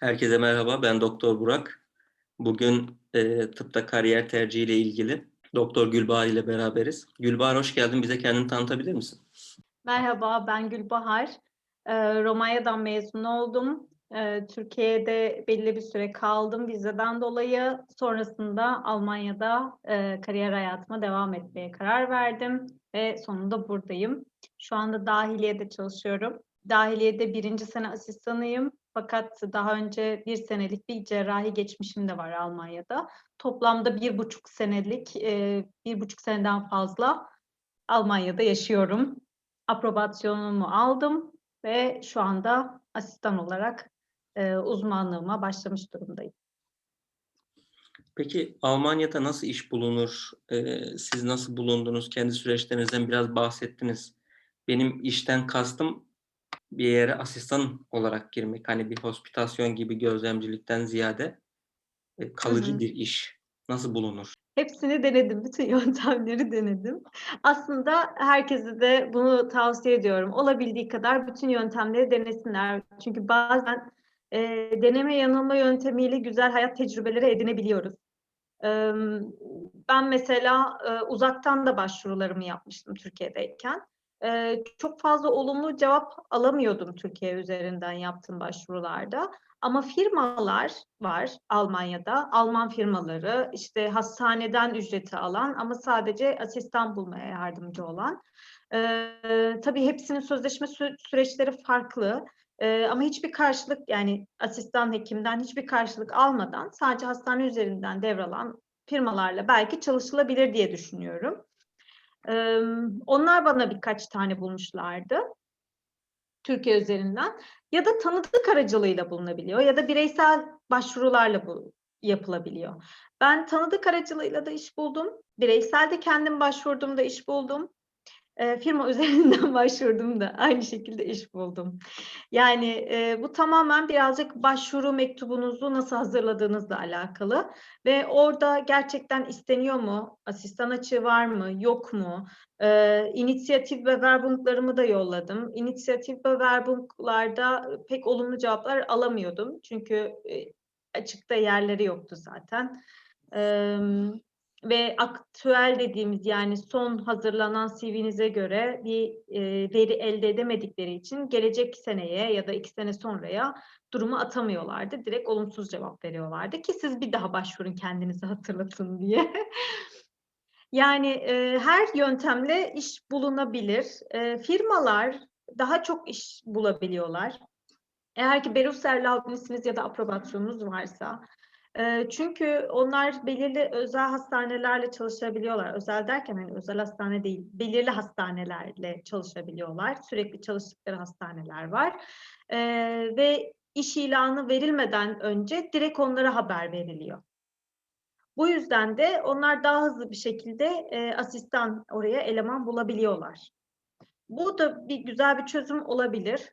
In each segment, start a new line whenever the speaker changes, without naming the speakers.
Herkese merhaba, ben Doktor Burak. Bugün e, tıpta kariyer tercihi ile ilgili Doktor Gülbahar ile beraberiz. Gülbahar hoş geldin, bize kendini tanıtabilir misin?
Merhaba, ben Gülbahar. Ee, Romanya'dan mezun oldum. Ee, Türkiye'de belli bir süre kaldım vizeden dolayı. Sonrasında Almanya'da e, kariyer hayatıma devam etmeye karar verdim ve sonunda buradayım. Şu anda dahiliyede çalışıyorum. Dahiliyede birinci sene asistanıyım. Fakat daha önce bir senelik bir cerrahi geçmişim de var Almanya'da. Toplamda bir buçuk senelik, e, bir buçuk seneden fazla Almanya'da yaşıyorum aprobatsionumu aldım ve şu anda asistan olarak e, uzmanlığıma başlamış durumdayım.
Peki Almanya'da nasıl iş bulunur? E, siz nasıl bulundunuz? Kendi süreçlerinizden biraz bahsettiniz. Benim işten kastım bir yere asistan olarak girmek. Hani bir hospitasyon gibi gözlemcilikten ziyade e, kalıcı
Hı hı.
bir iş. Nasıl bulunur?
Hepsini denedim, bütün yöntemleri denedim. Aslında herkese de bunu tavsiye ediyorum. Olabildiği kadar bütün yöntemleri denesinler. Çünkü bazen e, deneme yanılma yöntemiyle güzel hayat tecrübeleri edinebiliyoruz. E, ben mesela e, uzaktan da başvurularımı yapmıştım Türkiye'deyken. E, çok fazla olumlu cevap alamıyordum Türkiye üzerinden yaptığım başvurularda. Ama firmalar var Almanya'da, Alman firmaları, işte hastaneden ücreti alan ama sadece asistan bulmaya yardımcı olan. Ee, tabii hepsinin sözleşme sü- süreçleri farklı. Ee, ama hiçbir karşılık yani asistan hekimden hiçbir karşılık almadan sadece hastane üzerinden devralan firmalarla belki çalışılabilir diye düşünüyorum. Ee, onlar bana birkaç tane bulmuşlardı. Türkiye üzerinden ya da tanıdık aracılığıyla bulunabiliyor ya da bireysel başvurularla bu yapılabiliyor. Ben tanıdık aracılığıyla da iş buldum. Bireysel de kendim başvurduğumda iş buldum. Firma üzerinden başvurdum da aynı şekilde iş buldum. Yani e, bu tamamen birazcık başvuru mektubunuzu nasıl hazırladığınızla alakalı ve orada gerçekten isteniyor mu, asistan açığı var mı, yok mu? E, inisiyatif ve verbunglarımı da yolladım. İnisiyatif ve verbunglarda pek olumlu cevaplar alamıyordum çünkü e, açıkta yerleri yoktu zaten. E, ve aktüel dediğimiz yani son hazırlanan CV'nize göre bir e, veri elde edemedikleri için gelecek seneye ya da iki sene sonraya durumu atamıyorlardı. Direkt olumsuz cevap veriyorlardı ki siz bir daha başvurun kendinizi hatırlatın diye. yani e, her yöntemle iş bulunabilir. E, firmalar daha çok iş bulabiliyorlar. Eğer ki Berufserlaubnisiniz ya da aprobasyonunuz varsa çünkü onlar belirli özel hastanelerle çalışabiliyorlar. Özel derken hani özel hastane değil, belirli hastanelerle çalışabiliyorlar. Sürekli çalıştıkları hastaneler var. Ve iş ilanı verilmeden önce direkt onlara haber veriliyor. Bu yüzden de onlar daha hızlı bir şekilde asistan oraya eleman bulabiliyorlar. Bu da bir güzel bir çözüm olabilir.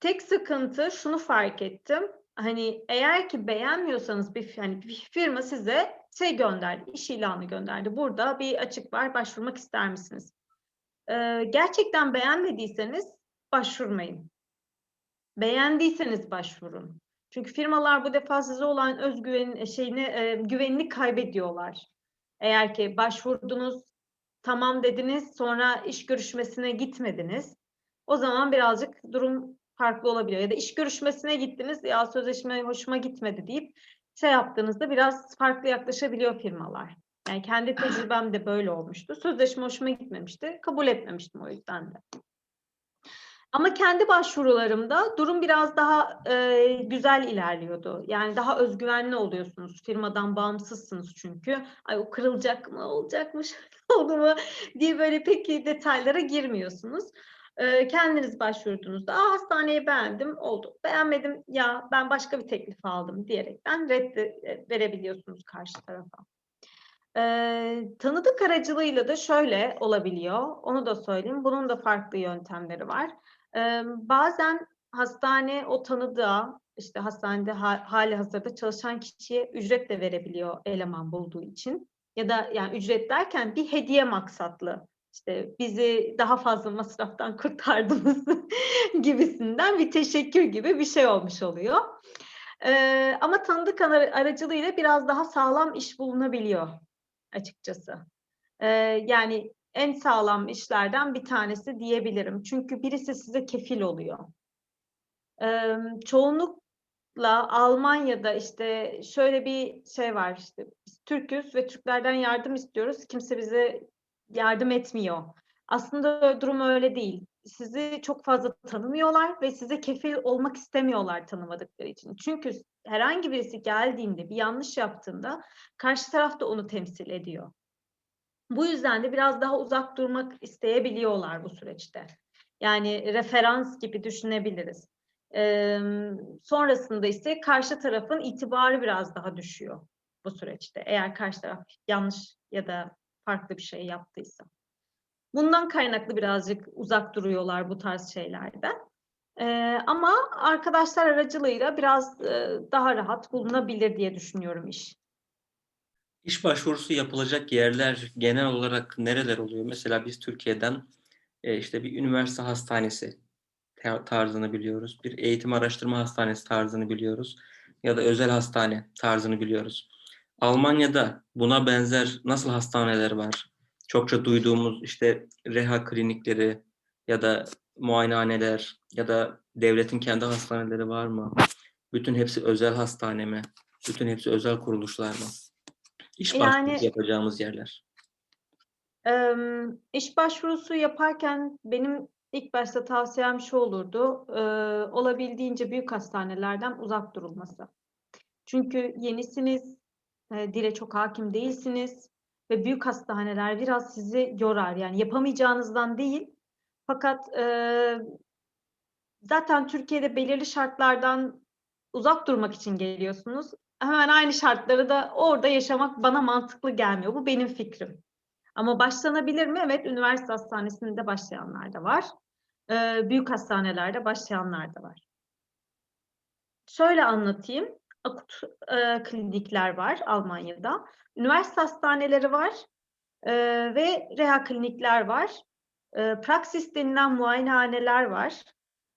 Tek sıkıntı şunu fark ettim hani eğer ki beğenmiyorsanız bir hani bir firma size şey gönderdi, iş ilanı gönderdi. Burada bir açık var, başvurmak ister misiniz? Ee, gerçekten beğenmediyseniz başvurmayın. Beğendiyseniz başvurun. Çünkü firmalar bu defa size olan özgüven şeyini e, güvenini kaybediyorlar. Eğer ki başvurdunuz, tamam dediniz, sonra iş görüşmesine gitmediniz. O zaman birazcık durum farklı olabiliyor. Ya da iş görüşmesine gittiniz ya sözleşme hoşuma gitmedi deyip şey yaptığınızda biraz farklı yaklaşabiliyor firmalar. Yani kendi tecrübem de böyle olmuştu. Sözleşme hoşuma gitmemişti. Kabul etmemiştim o yüzden de. Ama kendi başvurularımda durum biraz daha e, güzel ilerliyordu. Yani daha özgüvenli oluyorsunuz. Firmadan bağımsızsınız çünkü. Ay o kırılacak mı, olacakmış, oldu mu diye böyle pek detaylara girmiyorsunuz kendiniz başvurduğunuzda Aa, hastaneyi beğendim oldu. Beğenmedim ya ben başka bir teklif aldım diyerekten reddi verebiliyorsunuz karşı tarafa. Ee, tanıdık aracılığıyla da şöyle olabiliyor. Onu da söyleyeyim. Bunun da farklı yöntemleri var. Ee, bazen hastane o tanıdığa işte hastanede ha, hali hazırda çalışan kişiye ücret de verebiliyor eleman bulduğu için. Ya da yani ücret derken bir hediye maksatlı işte bizi daha fazla masraftan kurtardınız gibisinden bir teşekkür gibi bir şey olmuş oluyor. Eee, ama tanıdık ara aracılığıyla biraz daha sağlam iş bulunabiliyor açıkçası. Eee, yani en sağlam işlerden bir tanesi diyebilirim. Çünkü birisi size kefil oluyor. Emm, çoğunlukla Almanya'da, işte, şöyle bir şey var, işte, biz Türk'üz ve Türklerden yardım istiyoruz. Kimse bize yardım etmiyor. Aslında durum öyle değil. Sizi çok fazla tanımıyorlar ve size kefil olmak istemiyorlar tanımadıkları için. Çünkü herhangi birisi geldiğinde, bir yanlış yaptığında karşı taraf da onu temsil ediyor. Bu yüzden de biraz daha uzak durmak isteyebiliyorlar bu süreçte. Yani referans gibi düşünebiliriz. Emm, sonrasında ise karşı tarafın itibarı biraz daha düşüyor bu süreçte. Eğer karşı taraf yanlış ya da farklı bir şey yaptıysa. Bundan kaynaklı birazcık uzak duruyorlar bu tarz şeylerden. Eee, ama arkadaşlar aracılığıyla biraz, ııı, daha rahat bulunabilir diye düşünüyorum iş.
İş başvurusu yapılacak yerler genel olarak nereler oluyor? Mesela biz Türkiye'den, eee, işte, bir üniversite hastanesi ta tarzını biliyoruz. Bir eğitim araştırma hastanesi tarzını biliyoruz ya da özel hastane tarzını biliyoruz. Almanya'da buna benzer nasıl hastaneler var? Çokça duyduğumuz, işte, reha klinikleri ya da muayenehaneler ya da devletin kendi hastaneleri var mı? Bütün hepsi özel hastane mi? Bütün hepsi özel kuruluşlar mı? İş başvurusu
Yani
yapacağımız yerler.
Emm, iş başvurusu yaparken benim ilk başta tavsiyem şu olurdu, olabildiğince büyük hastanelerden uzak durulması. Çünkü yenisiniz, eee, dile çok hâkim değilsiniz ve büyük hastaneler biraz sizi yorar. Yani yapamayacağınızdan değil fakat, eee, zaten Türkiye'de belirli şartlardan uzak durmak için geliyorsunuz. Hemen aynı şartları da orada yaşamak bana mantıklı gelmiyor. Bu benim fikrim. Ama başlanabilir mi? Evet, üniversite hastanesinde başlayanlar da var. Eee, büyük hastanelerde başlayanlar da var. Şöyle anlatayım, akut, eee, klinikler var Almanya'da. Üniversite hastaneleri var, eee, ve reha klinikler var. Eee, praksis denilen muayenehaneler var.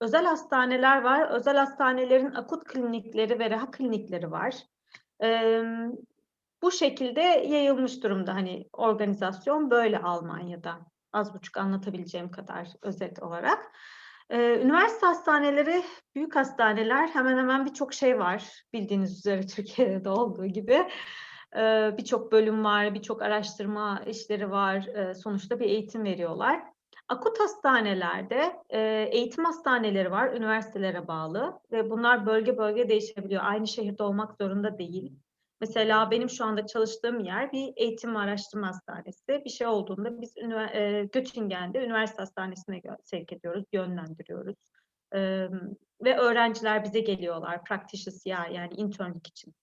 Özel hastaneler var. Özel hastanelerin akut klinikleri ve reha klinikleri var. Emm, bu şekilde yayılmış durumda, hani, organizasyon böyle Almanya'da. Az buçuk anlatabileceğim kadar özet olarak. Üniversite hastaneleri, büyük hastaneler hemen hemen birçok şey var bildiğiniz üzere Türkiye'de de olduğu gibi. Birçok bölüm var, birçok araştırma işleri var. Sonuçta bir eğitim veriyorlar. Akut hastanelerde, eğitim hastaneleri var, üniversitelere bağlı ve bunlar bölge bölge değişebiliyor. Aynı şehirde olmak zorunda değil. Mesela benim şu anda çalıştığım yer bir eğitim araştırma hastanesi. Bir şey olduğunda biz eee, Göttingen'de üniversite hastanesine sevk ediyoruz, yönlendiriyoruz. Ve öğrenciler bize geliyorlar practice year yani internlük için.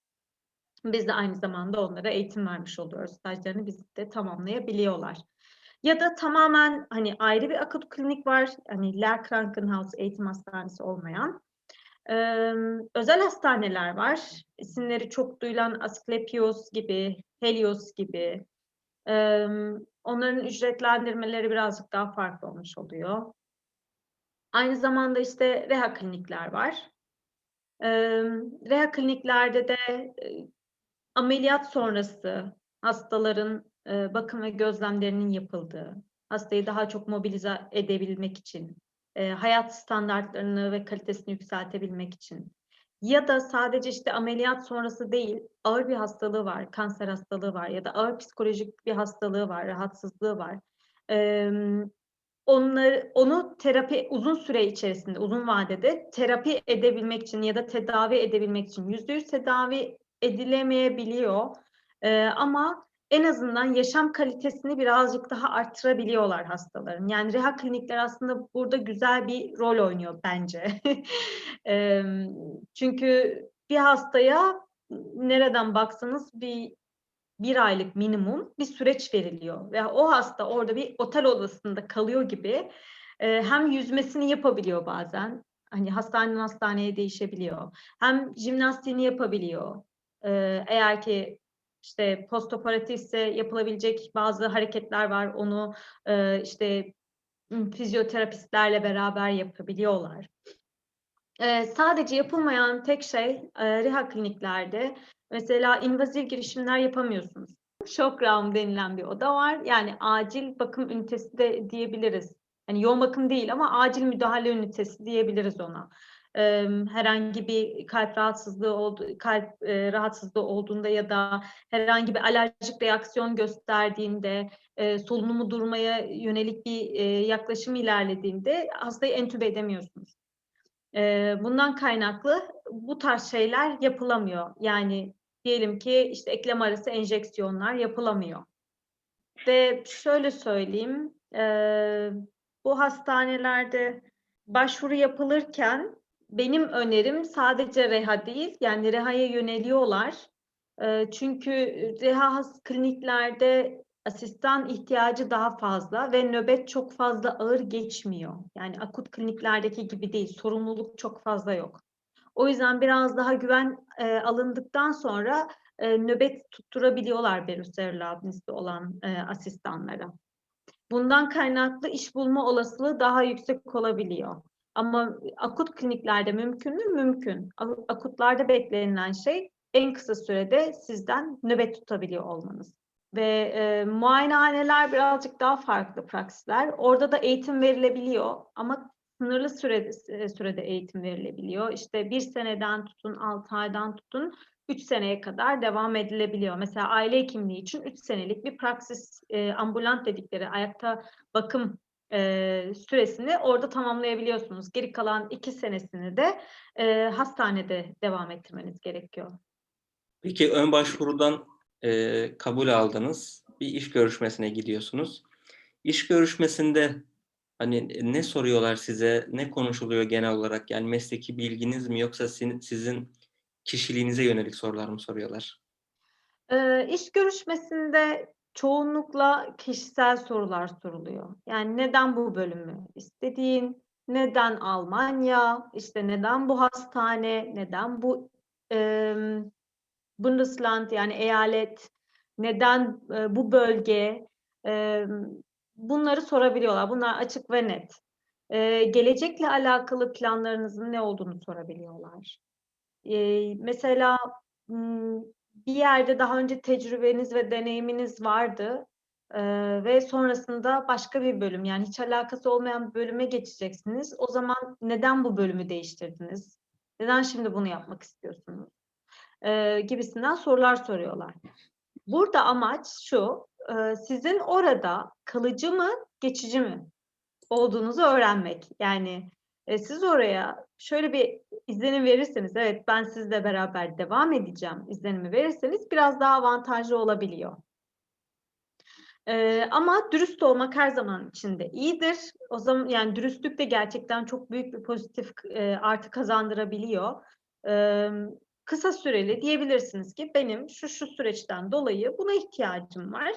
Biz de aynı zamanda onlara eğitim vermiş oluyoruz. Stajlarını bizde tamamlayabiliyorlar. Ya da tamamen, hani, ayrı bir akut klinik var, hani, Lehrkrankenhaus eğitim hastanesi olmayan. Emm, özel hastaneler var. İsimleri çok duyulan Asklepios gibi, Helios gibi. Emm, onların ücretlendirmeleri birazcık daha farklı olmuş oluyor. Aynı zamanda, işte, reha klinikler var. Emm, reha kliniklerde de, eee, ameliyat sonrası hastaların, eee, bakım ve gözlemlerinin yapıldığı, hastayı daha çok mobilize edebilmek için, eee, hayat standartlarını ve kalitesini yükseltebilmek için ya da sadece, işte, ameliyat sonrası değil, ağır bir hastalığı var, kanser hastalığı var ya da ağır psikolojik bir hastalığı var, rahatsızlığı var. Emm, onları onu terapi uzun süre içerisinde, uzun vadede terapi edebilmek için ya da tedavi edebilmek için %100 tedavi edilemeyebiliyor, eee, ama en azından yaşam kalitesini birazcık daha arttırabiliyorlar hastaların. Yani reha klinikler aslında burada güzel bir rol oynuyor bence. Çünkü bir hastaya nereden baksanız bir 1 aylık minimum bir süreç veriliyor ve o hasta orada bir otel odasında kalıyor gibi, eee, hem yüzmesini yapabiliyor bazen, hani, hastaneden hastaneye değişebiliyor, hem jimnastiğini yapabiliyor. Eğer ki, işte, postoperatifse yapılabilecek bazı hareketler var, onu, eee, işte, fizyoterapistlerle beraber yapabiliyorlar. Eee, sadece yapılmayan tek şey, eee, reha kliniklerde mesela invaziv girişimler yapamıyorsunuz. Shock room denilen bir oda var. Yani acil bakım ünitesi de diyebiliriz. Hani yoğun bakım değil ama acil müdahale ünitesi diyebiliriz ona. Emm, herhangi bir kalp rahatsızlığı oldu kalp, eee, rahatsızlığı olduğunda ya da herhangi bir alerjik reaksiyon gösterdiğinde, eee, solunumu durmaya yönelik bir, eee, yaklaşım ilerlediğinde hastayı entübe edemiyorsunuz. Eee, bundan kaynaklı bu tarz şeyler yapılamıyor. Yani diyelim ki, işte, eklem arası enjeksiyonlar yapılamıyor. Ve şöyle söyleyeyim, eee, bu hastanelerde başvuru yapılırken benim önerim sadece reha değil, yani reha'ya yöneliyorlar. Eee, çünkü reha kliniklerde asistan ihtiyacı daha fazla ve nöbet çok fazla ağır geçmiyor. Yani akut kliniklerdeki gibi değil, sorumluluk çok fazla yok. O yüzden biraz daha güven, eee, alındıktan sonra, eee, nöbet tutturabiliyorlar Beruserilabnis'te olan, eee, asistanlara. Bundan kaynaklı iş bulma olasılığı daha yüksek olabiliyor. Ama akut kliniklerde mümkün mü? Mümkün. Akutlarda beklenilen şey en kısa sürede sizden nöbet tutabiliyor olmanız. Ve, eee, muayenehaneler birazcık daha farklı praksisler. Orada da eğitim verilebiliyor ama sınırlı sürede eee, sürede eğitim verilebiliyor. İşte 1 seneden tutun, 6 aydan tutun 3 seneye kadar devam edilebiliyor. Mesela aile hekimliği için 3 senelik bir praksis, eee, ambulant dedikleri ayakta bakım, eee, süresini orada tamamlayabiliyorsunuz. Geri kalan 2 senesini de, eee, hastanede devam ettirmeniz gerekiyor.
Peki ön başvurudan, eee, kabul aldınız. Bir iş görüşmesine gidiyorsunuz. İş görüşmesinde, hani, ne soruyorlar size? Ne konuşuluyor genel olarak? Yani mesleki bilginiz mi yoksa sin sizin kişiliğinize yönelik sorular mı soruyorlar?
Eee, iş görüşmesinde çoğunlukla kişisel sorular soruluyor. Yani neden bu bölümü istediğin, neden Almanya, işte neden bu hastane, neden bu, emm, Bundesland yani eyalet, neden, eee, bu bölge? Emm, bunları sorabiliyorlar. Bunlar açık ve net. Eee, gelecekle alakalı planlarınızın ne olduğunu sorabiliyorlar. Eee, mesela, bir yerde daha önce tecrübeniz ve deneyiminiz vardı, eee, ve sonrasında başka bir bölüm, yani hiç alakası olmayan bir bölüme geçeceksiniz. O zaman neden bu bölümü değiştirdiniz? Neden şimdi bunu yapmak istiyorsunuz? Eee, gibisinden sorular soruyorlar. Burada amaç şu, eee, sizin orada kalıcı mı, geçici mi olduğunuzu öğrenmek. Yani, eee, siz oraya şöyle bir izlenim verirseniz, "Evet, ben sizle beraber devam edeceğim." izlenimi verirseniz biraz daha avantajlı olabiliyor. Eee, ama dürüst olmak her zaman için de iyidir. O zaman yani dürüstlük de gerçekten çok büyük bir pozitif eee, artı kazandırabiliyor. Emm, kısa süreli diyebilirsiniz ki benim şu şu süreçten dolayı buna ihtiyacım var,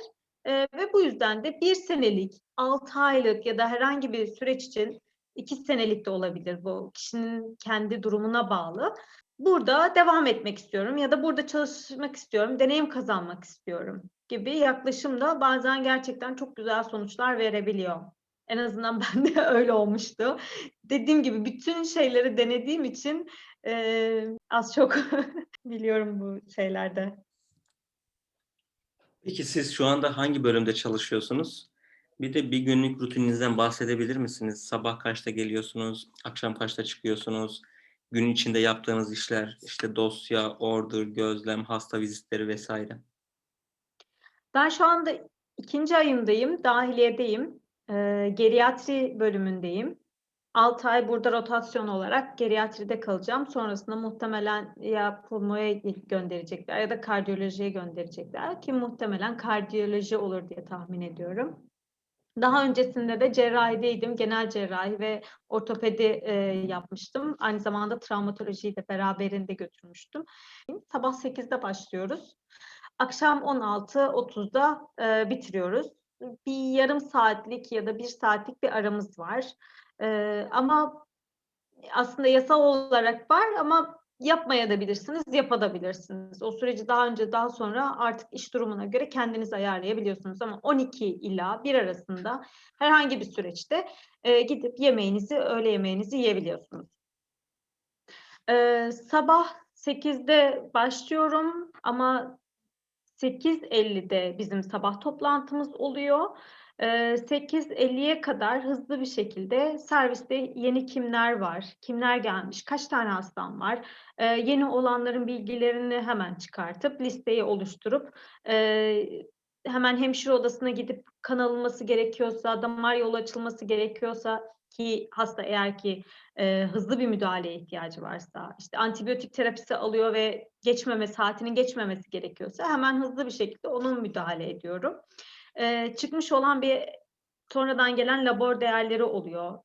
eee, ve bu yüzden de 1 senelik, 6 aylık ya da herhangi bir süreç için 2 senelik de olabilir bu kişinin kendi durumuna bağlı. Burada devam etmek istiyorum ya da burada çalışmak istiyorum, deneyim kazanmak istiyorum gibi yaklaşım da bazen gerçekten çok güzel sonuçlar verebiliyor. En azından bende öyle olmuştu. Dediğim gibi bütün şeyleri denediğim için, eee, az çok biliyorum bu şeylerde.
Peki siz şu anda hangi bölümde çalışıyorsunuz? Bir de bir günlük rutininizden bahsedebilir misiniz? Sabah kaçta geliyorsunuz? Akşam kaçta çıkıyorsunuz? Gün içinde yaptığınız işler, işte dosya, order, gözlem, hasta vizitleri vs.
Ben şu anda 2. ayımdayım, dahiliyedeyim. Eee, geriatri bölümündeyim. 6 ay burada rotasyon olarak geriatride kalacağım. Sonrasında muhtemelen ya pulmoya gönderecekler ya da kardiyolojiye gönderecekler ki muhtemelen kardiyoloji olur diye tahmin ediyorum. Daha öncesinde de cerrahideydim. Genel cerrahi ve ortopedi, eee, yapmıştım. Aynı zamanda travmatolojiyi de beraberinde götürmüştüm. Sabah 8'de başlıyoruz. Akşam 16.30'da, eee, bitiriyoruz. Bir yarım saatlik ya da 1 saatlik bir aramız var. Eee, ama aslında yasal olarak var ama yapmayabilirsiniz, yapabilirsiniz. O süreci daha önce, daha sonra artık iş durumuna göre kendiniz ayarlayabiliyorsunuz ama 12 ila 1 arasında herhangi bir süreçte, eee, gidip yemeğinizi, öğle yemeğinizi yiyebiliyorsunuz. Ee, sabah 8'de başlıyorum ama 8.50'de bizim sabah toplantımız oluyor. Ee, 8.50'ye kadar hızlı bir şekilde serviste yeni kimler var, kimler gelmiş, kaç tane hastam var, yeni olanların bilgilerini hemen çıkartıp listeyi oluşturup hemen hemşire odasına gidip kan alınması gerekiyorsa, damar yolu açılması gerekiyorsa ki hasta eğer ki e, hızlı bir müdahaleye ihtiyacı varsa, işte antibiyotik terapisi alıyor ve geçmeme saatinin geçmemesi gerekiyorsa hemen hızlı bir şekilde onun müdahale ediyorum. E, çıkmış olan bir sonradan gelen labor değerleri oluyor.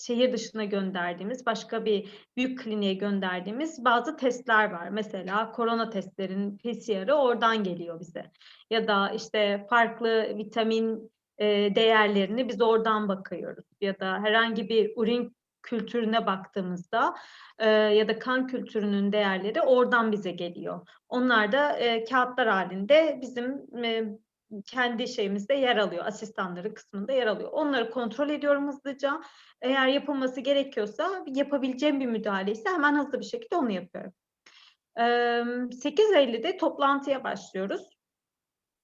Şehir dışına gönderdiğimiz, başka bir büyük kliniğe gönderdiğimiz bazı testler var. Mesela korona testlerin PCR'ı oradan geliyor bize. Ya da işte farklı vitamin e, değerlerini biz oradan bakıyoruz. Ya da herhangi bir urin kültürüne baktığımızda e, ya da kan kültürünün değerleri oradan bize geliyor. Onlar da e, kağıtlar halinde bizim e, kendi şeyimizde yer alıyor. Asistanları kısmında yer alıyor. Onları kontrol ediyorum hızlıca. Eğer yapılması gerekiyorsa yapabileceğim bir müdahale ise hemen hızlı bir şekilde onu yapıyorum. E, 8.50'de toplantıya başlıyoruz.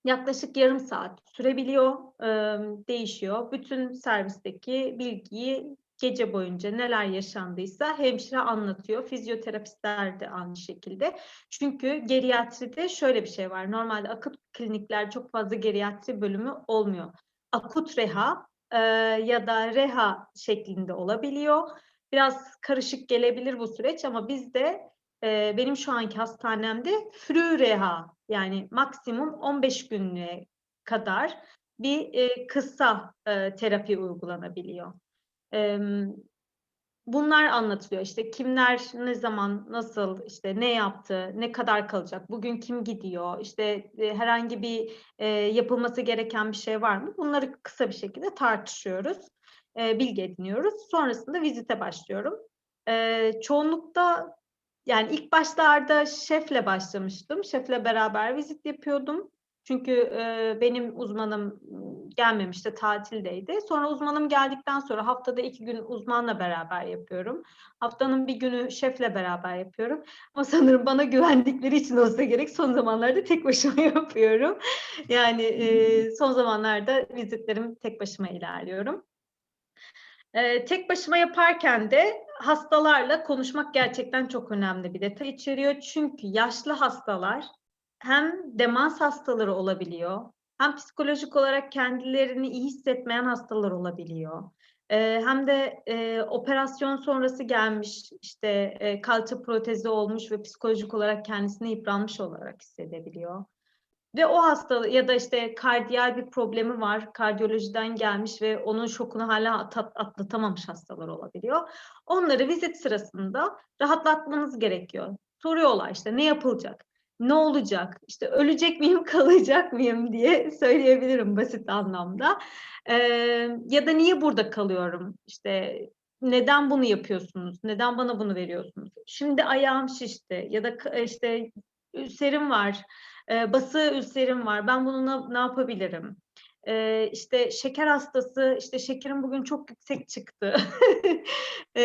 Yaklaşık yarım saat sürebiliyor, değişiyor. Bütün servisteki bilgiyi gece boyunca neler yaşandıysa hemşire anlatıyor. Fizyoterapistler de aynı şekilde. Çünkü geriatride şöyle bir şey var. Normalde akut kliniklerde çok fazla geriatri bölümü olmuyor. Akut reha e, ya da reha şeklinde olabiliyor. Biraz karışık gelebilir bu süreç ama bizde e, benim şu anki hastanemde frü reha yani maksimum 15 günlüğe kadar bir e, kısa e, terapi uygulanabiliyor. Bunlar anlatılıyor. İşte kimler ne zaman nasıl işte ne yaptı, ne kadar kalacak, bugün kim gidiyor, işte e, herhangi bir e, yapılması gereken bir şey var mı? Bunları kısa bir şekilde tartışıyoruz, e, bilgi ediniyoruz. Sonrasında vizite başlıyorum. Çoğunlukta yani ilk başlarda şefle başlamıştım. Şefle beraber vizit yapıyordum. Çünkü e, benim uzmanım gelmemişti, tatildeydi. Sonra uzmanım geldikten sonra haftada iki gün uzmanla beraber yapıyorum. Haftanın bir günü şefle beraber yapıyorum. Ama sanırım bana güvendikleri için olsa gerek son zamanlarda tek başıma yapıyorum. Yani e, son zamanlarda vizitlerim tek başıma ilerliyorum. Ee, tek başıma yaparken de hastalarla konuşmak gerçekten çok önemli bir detay içeriyor. Çünkü yaşlı hastalar hem demans hastaları olabiliyor, hem psikolojik olarak kendilerini iyi hissetmeyen hastalar olabiliyor. Ee, hem de e, operasyon sonrası gelmiş, işte e, kalça protezi olmuş ve psikolojik olarak kendisini yıpranmış olarak hissedebiliyor. Ve o hasta ya da işte kardiyal bir problemi var, kardiyolojiden gelmiş ve onun şokunu hala at- atlatamamış hastalar olabiliyor. Onları vizit sırasında rahatlatmanız gerekiyor. Soruyorlar işte ne yapılacak, ne olacak, işte ölecek miyim, kalacak mıyım diye söyleyebilirim basit anlamda. Ee, ya da niye burada kalıyorum, işte neden bunu yapıyorsunuz, neden bana bunu veriyorsunuz? Şimdi ayağım şişti ya da işte ülserim var, e, bası ülserim var. Ben bunu ne, ne yapabilirim? E, işte şeker hastası, işte şekerim bugün çok yüksek çıktı. e,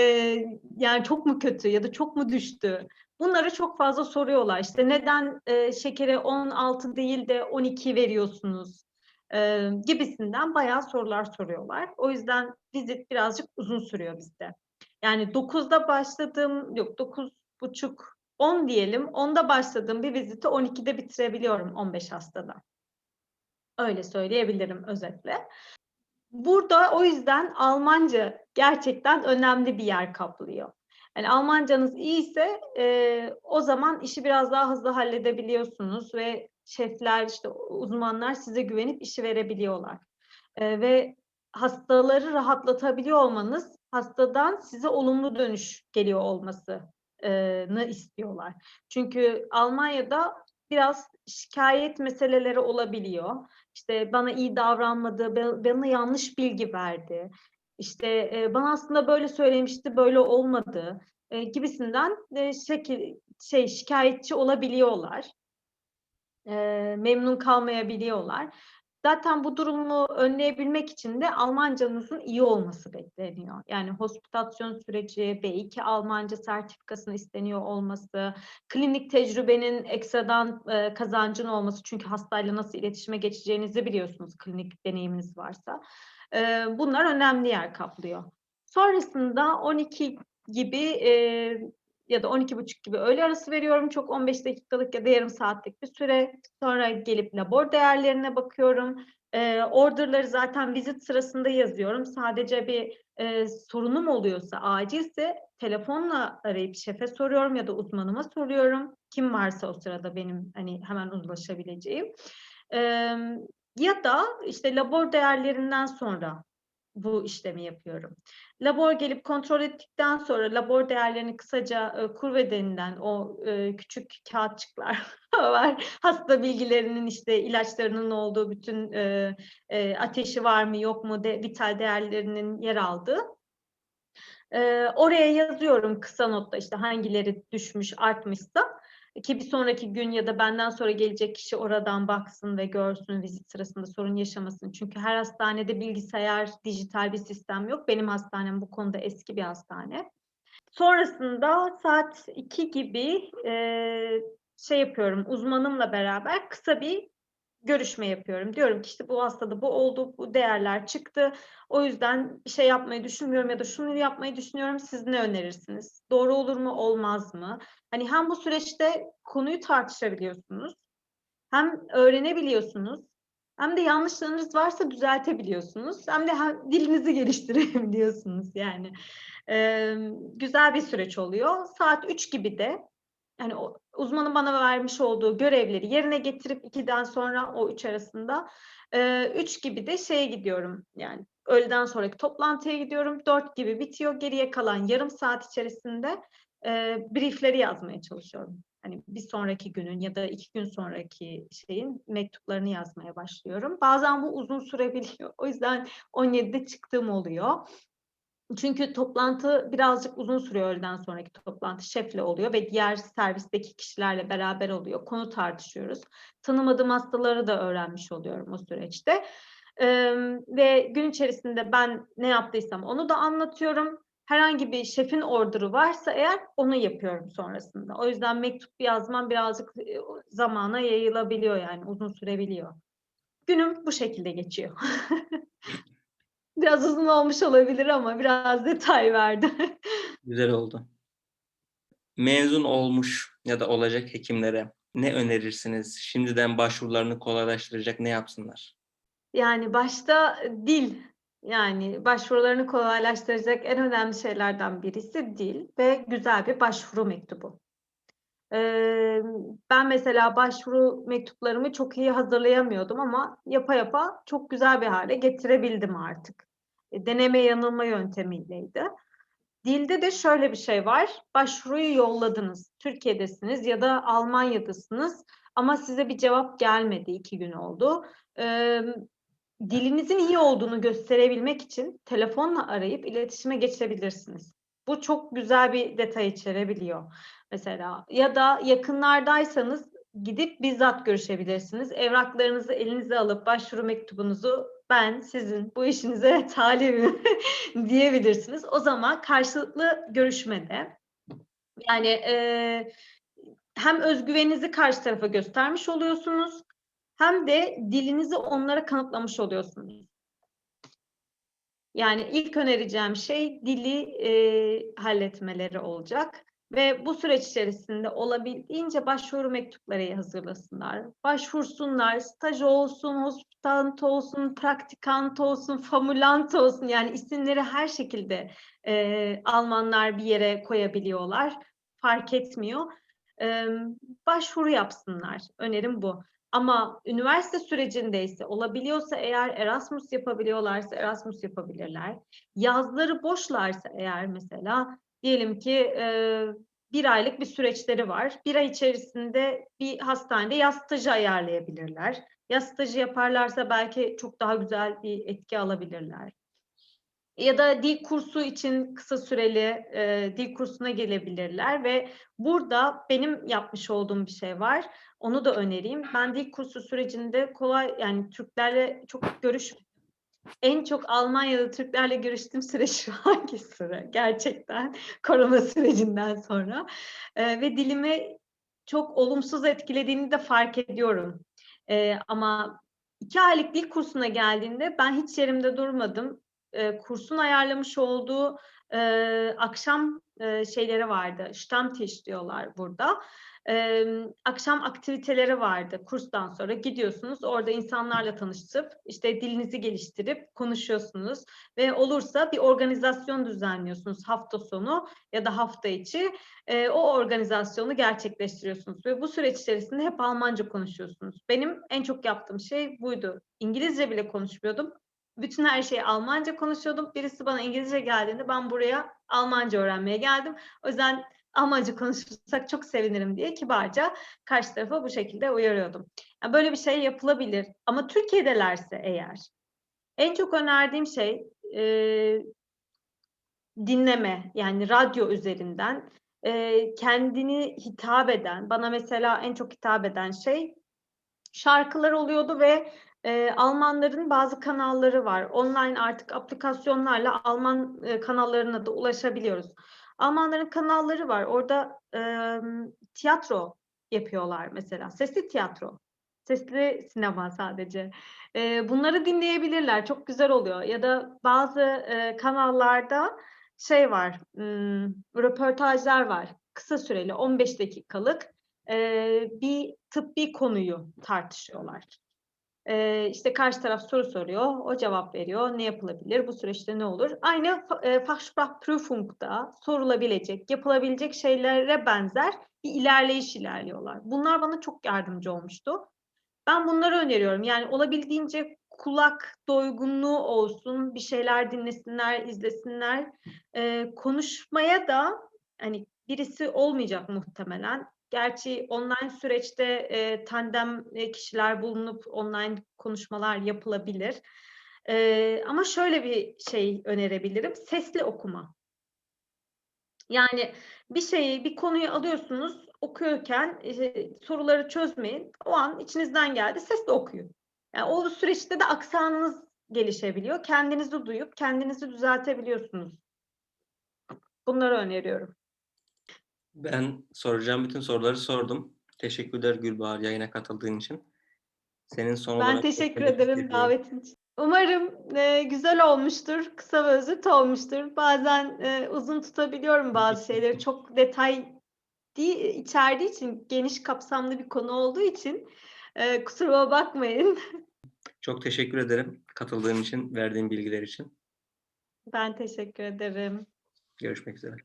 yani çok mu kötü ya da çok mu düştü? Bunları çok fazla soruyorlar. İşte neden e, şekere 16 değil de 12 veriyorsunuz? E, gibisinden bayağı sorular soruyorlar. O yüzden vizit birazcık uzun sürüyor bizde. Yani 9'da başladığım, yok 9 buçuk 10 diyelim, 10'da başladığım bir viziti 12'de bitirebiliyorum 15 hastada. Öyle söyleyebilirim özetle. Burada o yüzden Almanca gerçekten önemli bir yer kaplıyor. Yani Almancanız iyiyse e, o zaman işi biraz daha hızlı halledebiliyorsunuz ve şefler, işte uzmanlar size güvenip işi verebiliyorlar. E, ve hastaları rahatlatabiliyor olmanız hastadan size olumlu dönüş geliyor olması ne istiyorlar. Çünkü Almanya'da biraz şikayet meseleleri olabiliyor. İşte bana iyi davranmadı, bana yanlış bilgi verdi. İşte bana aslında böyle söylemişti, böyle olmadı gibisinden şekil şey şikayetçi olabiliyorlar. Memnun kalmayabiliyorlar. Zaten bu durumu önleyebilmek için de Almancanızın iyi olması bekleniyor. Yani hospitasyon süreci, B2 Almanca sertifikasının isteniyor olması, klinik tecrübenin ekstradan e, kazancın olması. Çünkü hastayla nasıl iletişime geçeceğinizi biliyorsunuz klinik deneyiminiz varsa. Bunlar önemli yer kaplıyor. Sonrasında 12 gibi ya da 12.30 gibi öğle arası veriyorum. Çok 15 dakikalık ya da yarım saatlik bir süre. Sonra gelip labor değerlerine bakıyorum. E, orderları zaten vizit sırasında yazıyorum. Sadece bir e, sorunum oluyorsa, acilse telefonla arayıp şefe soruyorum ya da uzmanıma soruyorum. Kim varsa o sırada benim hani hemen ulaşabileceğim. E, ya da işte labor değerlerinden sonra bu işlemi yapıyorum. Labor gelip kontrol ettikten sonra labor değerlerini kısaca e, kurve denilen o e, küçük kağıtçıklar var. Hasta bilgilerinin işte ilaçlarının olduğu bütün e, e, ateşi var mı yok mu de, vital değerlerinin yer aldığı. E, oraya yazıyorum kısa notta işte hangileri düşmüş artmışsa ki bir sonraki gün ya da benden sonra gelecek kişi oradan baksın ve görsün vizit sırasında sorun yaşamasın. Çünkü her hastanede bilgisayar, dijital bir sistem yok. Benim hastanem bu konuda eski bir hastane. Sonrasında saat 2 gibi e, şey yapıyorum uzmanımla beraber kısa bir görüşme yapıyorum. Diyorum ki işte bu hastada bu oldu, bu değerler çıktı. O yüzden bir şey yapmayı düşünmüyorum ya da şunu yapmayı düşünüyorum. Siz ne önerirsiniz? Doğru olur mu, olmaz mı? Hani hem bu süreçte konuyu tartışabiliyorsunuz, hem öğrenebiliyorsunuz, hem de yanlışlarınız varsa düzeltebiliyorsunuz, hem de hem dilinizi geliştirebiliyorsunuz yani. Ee, güzel bir süreç oluyor. Saat 3 gibi de yani uzmanın bana vermiş olduğu görevleri yerine getirip 2'den sonra o 3 arasında 3 gibi de şeye gidiyorum yani öğleden sonraki toplantıya gidiyorum. 4 gibi bitiyor. Geriye kalan yarım saat içerisinde e, briefleri yazmaya çalışıyorum. Hani bir sonraki günün ya da iki gün sonraki şeyin mektuplarını yazmaya başlıyorum. Bazen bu uzun sürebiliyor. O yüzden 17'de çıktığım oluyor. Çünkü toplantı birazcık uzun sürüyor öğleden sonraki toplantı şefle oluyor ve diğer servisteki kişilerle beraber oluyor. Konu tartışıyoruz. Tanımadığım hastaları da öğrenmiş oluyorum o süreçte. Ee, ve gün içerisinde ben ne yaptıysam onu da anlatıyorum. Herhangi bir şefin order'ı varsa eğer onu yapıyorum sonrasında. O yüzden mektup yazmam birazcık zamana yayılabiliyor yani uzun sürebiliyor. Günüm bu şekilde geçiyor. Biraz uzun olmuş olabilir ama biraz detay verdi.
Güzel oldu. Mezun olmuş ya da olacak hekimlere ne önerirsiniz? Şimdiden başvurularını kolaylaştıracak ne yapsınlar?
Yani başta dil yani başvurularını kolaylaştıracak en önemli şeylerden birisi dil ve güzel bir başvuru mektubu. Ben mesela başvuru mektuplarımı çok iyi hazırlayamıyordum ama yapa yapa çok güzel bir hale getirebildim artık. E, deneme yanılma yöntemiyleydi. Dilde de şöyle bir şey var. Başvuruyu yolladınız. Türkiye'desiniz ya da Almanya'dasınız ama size bir cevap gelmedi. iki gün oldu. Dilinizin iyi olduğunu gösterebilmek için telefonla arayıp iletişime geçebilirsiniz. Bu çok güzel bir detay içerebiliyor mesela. Ya da yakınlardaysanız gidip bizzat görüşebilirsiniz. Evraklarınızı elinize alıp başvuru mektubunuzu ben sizin bu işinize talibim diyebilirsiniz. O zaman karşılıklı görüşmede yani e, hem özgüveninizi karşı tarafa göstermiş oluyorsunuz hem de dilinizi onlara kanıtlamış oluyorsunuz. Yani ilk önereceğim şey dili e, halletmeleri olacak. Ve bu süreç içerisinde olabildiğince başvuru mektupları hazırlasınlar. Başvursunlar, staj olsun, hospitant olsun, praktikant olsun, famulant olsun. Yani isimleri her şekilde e, Almanlar bir yere koyabiliyorlar. Fark etmiyor. E, başvuru yapsınlar. Önerim bu. Ama üniversite sürecindeyse olabiliyorsa eğer Erasmus yapabiliyorlarsa Erasmus yapabilirler. Yazları boşlarsa eğer mesela diyelim ki e, bir aylık bir süreçleri var. Bir ay içerisinde bir hastanede yaz stajı ayarlayabilirler. Yaz stajı yaparlarsa belki çok daha güzel bir etki alabilirler. ya da dil kursu için kısa süreli e, dil kursuna gelebilirler ve burada benim yapmış olduğum bir şey var. Onu da önereyim. Ben dil kursu sürecinde kolay yani Türklerle çok görüş en çok Almanya'da Türklerle görüştüğüm süre şu anki süre gerçekten korona sürecinden sonra Ee, ve dilimi çok olumsuz etkilediğini de fark ediyorum. Ee, ama iki aylık dil kursuna geldiğinde ben hiç yerimde durmadım. Ee, kursun ayarlamış olduğu e, akşam e, şeyleri vardı. Stammtisch diyorlar burada. Ee, akşam aktiviteleri vardı kurstan sonra gidiyorsunuz orada insanlarla tanışıp işte dilinizi geliştirip konuşuyorsunuz ve olursa bir organizasyon düzenliyorsunuz hafta sonu ya da hafta içi e, o organizasyonu gerçekleştiriyorsunuz ve bu süreç içerisinde hep Almanca konuşuyorsunuz. Benim en çok yaptığım şey buydu. İngilizce bile konuşmuyordum. Bütün her şeyi Almanca konuşuyordum. Birisi bana İngilizce geldiğinde ben buraya Almanca öğrenmeye geldim. O yüzden Almanca konuşursak çok sevinirim diye kibarca karşı tarafa bu şekilde uyarıyordum. Yani böyle bir şey yapılabilir. Ama Türkiye'delerse eğer en çok önerdiğim şey e, dinleme yani radyo üzerinden e, kendini hitap eden bana mesela en çok hitap eden şey şarkılar oluyordu ve e, Almanların bazı kanalları var. Online artık aplikasyonlarla Alman e, kanallarına da ulaşabiliyoruz. Almanların kanalları var. Orada e, tiyatro yapıyorlar mesela. Sesli tiyatro. Sesli sinema sadece. E, bunları dinleyebilirler. Çok güzel oluyor. Ya da bazı e, kanallarda şey var. Hmm, röportajlar var. Kısa süreli 15 dakikalık e, bir tıbbi konuyu tartışıyorlar. E, işte karşı taraf soru soruyor, o cevap veriyor. Ne yapılabilir? Bu süreçte ne olur? Aynı e, Fachsprachprüfung'da sorulabilecek, yapılabilecek şeylere benzer bir ilerleyiş ilerliyorlar. Bunlar bana çok yardımcı olmuştu. Ben bunları öneriyorum. Yani olabildiğince kulak doygunluğu olsun, bir şeyler dinlesinler, izlesinler. E, konuşmaya da hani birisi olmayacak muhtemelen. Gerçi online süreçte e, tandem e, kişiler bulunup online konuşmalar yapılabilir. E, ama şöyle bir şey önerebilirim. Sesli okuma. Yani bir şeyi, bir konuyu alıyorsunuz, okuyorken e, soruları çözmeyin. O an içinizden geldi, sesle okuyun. Yani o süreçte de aksanınız gelişebiliyor. Kendinizi duyup kendinizi düzeltebiliyorsunuz. Bunları öneriyorum.
Ben soracağım bütün soruları sordum. Teşekkürler Gülbahar yayına katıldığın için. Senin son
Ben
olarak
teşekkür ederim davetin için. Umarım e, güzel olmuştur, kısa ve özet olmuştur. Bazen e, uzun tutabiliyorum bazı şeyleri. Çok detay değil, içerdiği için, geniş kapsamlı bir konu olduğu için e, kusuruma bakmayın.
Çok teşekkür ederim katıldığın için, verdiğin bilgiler için.
Ben teşekkür ederim.
Görüşmek üzere.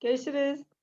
Görüşürüz.